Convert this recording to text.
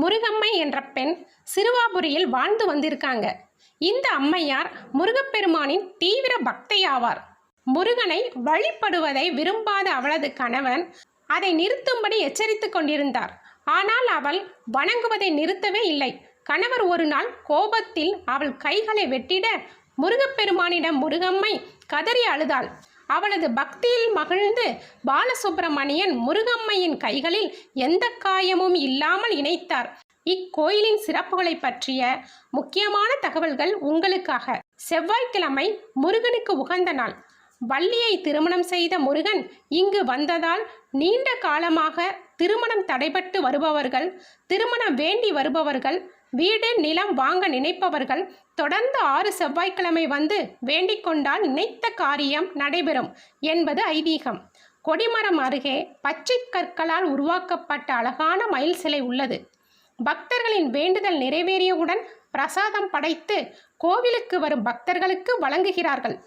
முருகம்மை என்ற பெண் சிறுவாபுரியில் வாழ்ந்து வந்திருக்காங்க. இந்த அம்மையார் முருகப்பெருமானின் தீவிர பக்தையாவார். முருகனை வழிபடுவதை விரும்பாத அவளது கணவன் அதை நிறுத்தும்படி எச்சரித்துக் கொண்டிருந்தார். ஆனால் அவள் வணங்குவதை நிறுத்தவே இல்லை. கணவர் ஒரு நாள் கோபத்தில் அவள் கைகளை வெட்டிட முருகப்பெருமானிடம் முருகம்மை கதறி அழுதாள். அவளது பக்தியில் மகிழ்ந்து பாலசுப்பிரமணியன் முருகம்மையின் கைகளில் எந்த காயமும் இல்லாமல் இணைத்தார். இக்கோயிலின் சிறப்புகளை பற்றிய முக்கியமான தகவல்கள் உங்களுக்காக. செவ்வாய்க்கிழமை முருகனுக்கு உகந்த நாள். வள்ளியை திருமணம் செய்த முருகன் இங்கு வந்ததால் நீண்ட காலமாக திருமணம் தடைபட்டு வருபவர்கள் திருமணம் வேண்டி வருபவர்கள் வீடு நிலம் வாங்க நினைப்பவர்கள் தொடர்ந்து ஆறு செவ்வாய்க்கிழமை வந்து வேண்டிக் கொண்டால் நினைத்த காரியம் நடைபெறும் என்பது ஐதீகம். கொடிமரம் அருகே பச்சை கற்களால் உருவாக்கப்பட்ட அழகான மயில் சிலை உள்ளது. பக்தர்களின் வேண்டுதல் நிறைவேறியவுடன் பிரசாதம் படைத்து கோவிலுக்கு வரும் பக்தர்களுக்கு வழங்குகிறார்கள்.